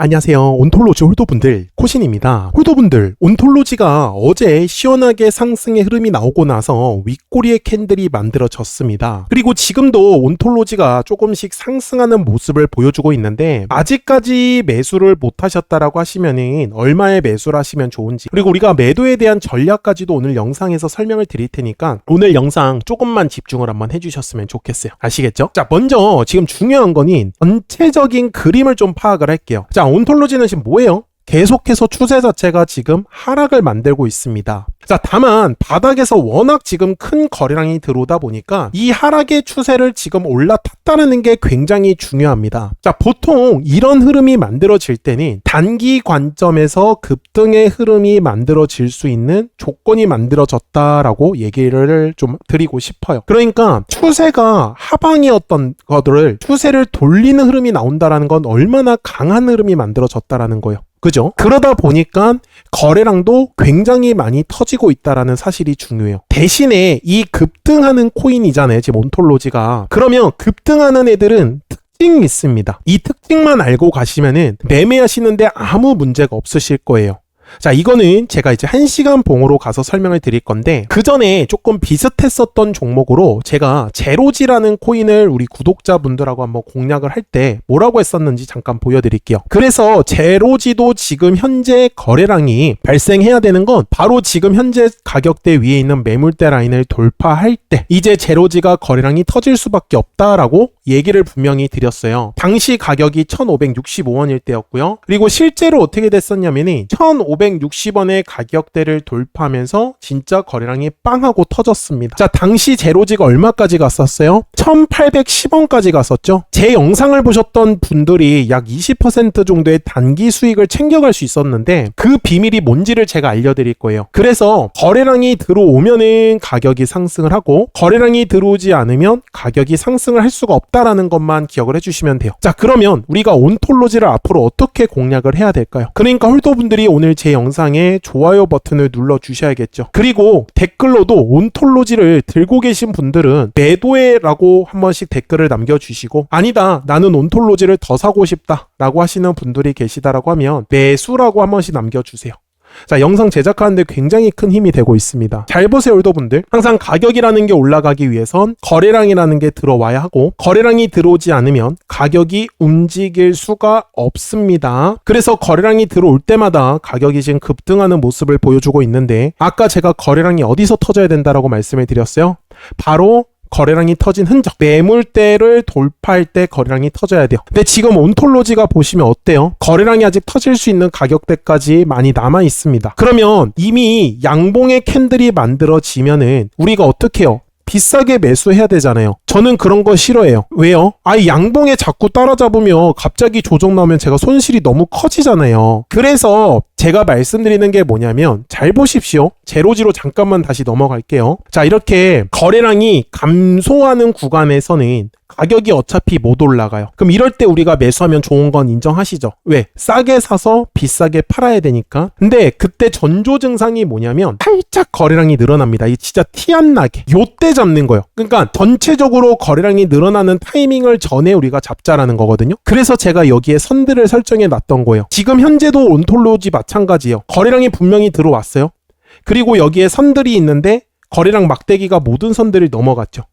안녕하세요. 온톨로지 홀더분들, 코신입니다. 홀더분들, 온톨로지가 어제 시원하게 상승의 흐름이 나오고 나서 윗꼬리의 캔들이 만들어졌습니다. 그리고 지금도 온톨로지가 조금씩 상승하는 모습을 보여주고 있는데, 아직까지 매수를 못 하셨다라고 하시면은 얼마에 매수를 하시면 좋은지, 그리고 우리가 매도에 대한 전략까지도 오늘 영상에서 설명을 드릴 테니까, 오늘 영상 조금만 집중을 한번 해주셨으면 좋겠어요. 아시겠죠? 자, 먼저 지금 중요한 거는 전체적인 그림을 좀 파악을 할게요. 자, 온톨로지는 지금 뭐예요? 계속해서 추세 자체가 지금 하락을 만들고 있습니다. 자, 다만 바닥에서 워낙 지금 큰 거래량이 들어오다 보니까 이 하락의 추세를 지금 올라탔다는 게 굉장히 중요합니다. 자, 보통 이런 흐름이 만들어질 때는 단기 관점에서 급등의 흐름이 만들어질 수 있는 조건이 만들어졌다라고 얘기를 좀 드리고 싶어요. 그러니까 추세가 하방이었던 것들을 추세를 돌리는 흐름이 나온다라는 건 얼마나 강한 흐름이 만들어졌다라는 거예요. 그죠? 그러다 보니까 거래량도 굉장히 많이 터지고 있다라는 사실이 중요해요. 대신에 이 급등하는 코인이잖아요. 지금 온톨로지가. 그러면 급등하는 애들은 특징이 있습니다. 이 특징만 알고 가시면은 매매하시는데 아무 문제가 없으실 거예요. 자, 이거는 제가 이제 1시간 봉으로 가서 설명을 드릴 건데, 그 전에 조금 비슷했었던 종목으로 제가 제로지라는 코인을 우리 구독자분들하고 한번 공략을 할 때 뭐라고 했었는지 잠깐 보여드릴게요. 그래서 제로지도 지금 현재 거래량이 발생해야 되는 건 바로 지금 현재 가격대 위에 있는 매물대 라인을 돌파할 때 이제 제로지가 거래량이 터질 수밖에 없다라고 얘기를 분명히 드렸어요. 당시 가격이 1,565원일 때였고요. 그리고 실제로 어떻게 됐었냐면은 1,560원의 가격대를 돌파하면서 진짜 거래량이 빵 하고 터졌습니다. 자, 당시 제로지가 얼마까지 갔었어요? 1,810원까지 갔었죠. 제 영상을 보셨던 분들이 약 20% 정도의 단기 수익을 챙겨갈 수 있었는데 그 비밀이 뭔지를 제가 알려드릴 거예요. 그래서 거래량이 들어오면은 가격이 상승을 하고 거래량이 들어오지 않으면 가격이 상승을 할 수가 없다라는 것만 기억을 해주시면 돼요. 자, 그러면 우리가 온톨로지를 앞으로 어떻게 공략을 해야 될까요? 그러니까 홀더분들이 오늘 제 영상에 좋아요 버튼을 눌러 주셔야겠죠. 그리고 댓글로도 온톨로지를 들고 계신 분들은 매도해라고 한 번씩 댓글을 남겨주시고 아니다 나는 온톨로지를 더 사고 싶다라고 하시는 분들이 계시다라고 하면 매수라고 한 번씩 남겨주세요. 자, 영상 제작하는데 굉장히 큰 힘이 되고 있습니다. 잘 보세요, 올더분들. 항상 가격이라는 게 올라가기 위해선 거래량이라는 게 들어와야 하고, 거래량이 들어오지 않으면 가격이 움직일 수가 없습니다. 그래서 거래량이 들어올 때마다 가격이 지금 급등하는 모습을 보여주고 있는데, 아까 제가 거래량이 어디서 터져야 된다라고 말씀을 드렸어요? 바로 거래량이 터진 흔적 매물대를 돌파할 때 거래량이 터져야 돼요 근데 지금 온톨로지가 보시면 어때요 거래량이 아직 터질 수 있는 가격대까지 많이 남아 있습니다 그러면 이미 양봉의 캔들이 만들어지면은 우리가 어떻게 해요 비싸게 매수해야 되잖아요. 저는 그런 거 싫어해요. 왜요? 아이 양봉에 자꾸 따라잡으면 갑자기 조정 나오면 제가 손실이 너무 커지잖아요. 그래서 제가 말씀드리는 게 뭐냐면 잘 보십시오. 제로지로 잠깐만 다시 넘어갈게요. 자, 이렇게 거래량이 감소하는 구간에서는 가격이 어차피 못 올라가요. 그럼 이럴 때 우리가 매수하면 좋은 건 인정하시죠? 왜? 싸게 사서 비싸게 팔아야 되니까. 근데 그때 전조 증상이 뭐냐면 살짝 거래량이 늘어납니다. 이 진짜 티 안 나게. 요때 잡는 거예요. 그러니까 전체적으로 거래량이 늘어나는 타이밍을 전에 우리가 잡자라는 거거든요. 그래서 제가 여기에 선들을 설정해 놨던 거예요. 지금 현재도 온톨로지 마찬가지예요. 거래량이 분명히 들어왔어요. 그리고 여기에 선들이 있는데 거래량 막대기가 모든 선들을 넘어갔죠.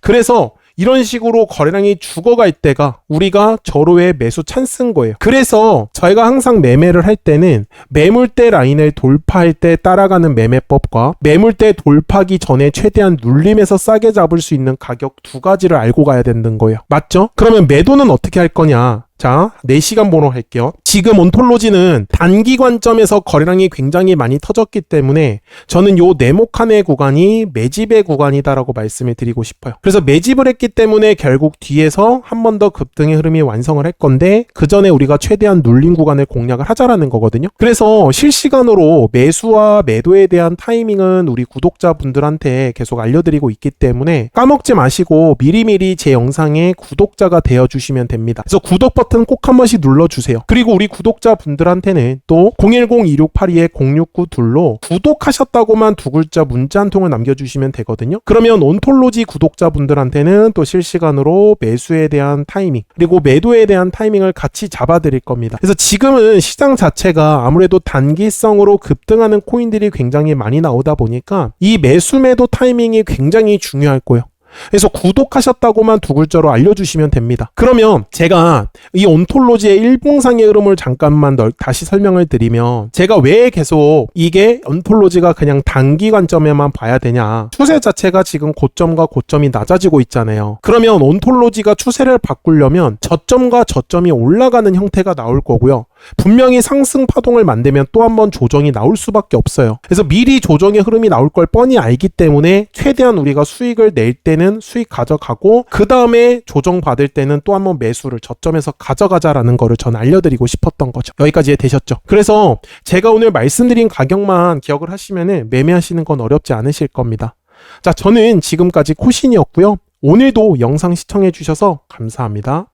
그래서 이런 식으로 거래량이 죽어갈 때가 우리가 절호의 매수 찬스인 거예요. 그래서 저희가 항상 매매를 할 때는 매물대 라인을 돌파할 때 따라가는 매매법과 매물대 돌파기 전에 최대한 눌림에서 싸게 잡을 수 있는 가격 두 가지를 알고 가야 되는 거예요. 맞죠? 그러면 매도는 어떻게 할 거냐? 자, 4시간 번호 할게요. 지금 온톨로지는 단기 관점에서 거래량이 굉장히 많이 터졌기 때문에 저는 요 네모칸의 구간이 매집의 구간이다라고 말씀을 드리고 싶어요. 그래서 매집을 했기 때문에 결국 뒤에서 한 번 더 급등의 흐름이 완성을 할 건데 그 전에 우리가 최대한 눌림 구간을 공략을 하자라는 거거든요. 그래서 실시간으로 매수와 매도에 대한 타이밍은 우리 구독자분들한테 계속 알려드리고 있기 때문에 까먹지 마시고 미리미리 제 영상에 구독자가 되어 주시면 됩니다. 그래서 구독 버튼 꼭 한 번씩 눌러 주세요. 그리고 우리 우리 구독자분들한테는 또 010-2682-0692로 구독하셨다고만 두 글자 문자 한 통을 남겨주시면 되거든요. 그러면 온톨로지 구독자분들한테는 또 실시간으로 매수에 대한 타이밍 그리고 매도에 대한 타이밍을 같이 잡아드릴 겁니다. 그래서 지금은 시장 자체가 아무래도 단기성으로 급등하는 코인들이 굉장히 많이 나오다 보니까 이 매수 매도 타이밍이 굉장히 중요할 거예요. 그래서 구독하셨다고만 두 글자로 알려주시면 됩니다. 그러면 제가 이 온톨로지의 일봉상의 흐름을 잠깐만 널- 다시 설명을 드리면 제가 왜 계속 이게 온톨로지가 그냥 단기 관점에만 봐야 되냐 추세 자체가 지금 고점과 고점이 낮아지고 있잖아요. 그러면 온톨로지가 추세를 바꾸려면 저점과 저점이 올라가는 형태가 나올 거고요. 분명히 상승 파동을 만들면 또 한 번 조정이 나올 수밖에 없어요. 그래서 미리 조정의 흐름이 나올 걸 뻔히 알기 때문에 최대한 우리가 수익을 낼 때는 수익 가져가고 그 다음에 조정 받을 때는 또 한 번 매수를 저점에서 가져가자라는 거를 전 알려드리고 싶었던 거죠. 여기까지 되셨죠? 그래서 제가 오늘 말씀드린 가격만 기억을 하시면은 매매하시는 건 어렵지 않으실 겁니다. 자, 저는 지금까지 코신이었고요. 오늘도 영상 시청해 주셔서 감사합니다.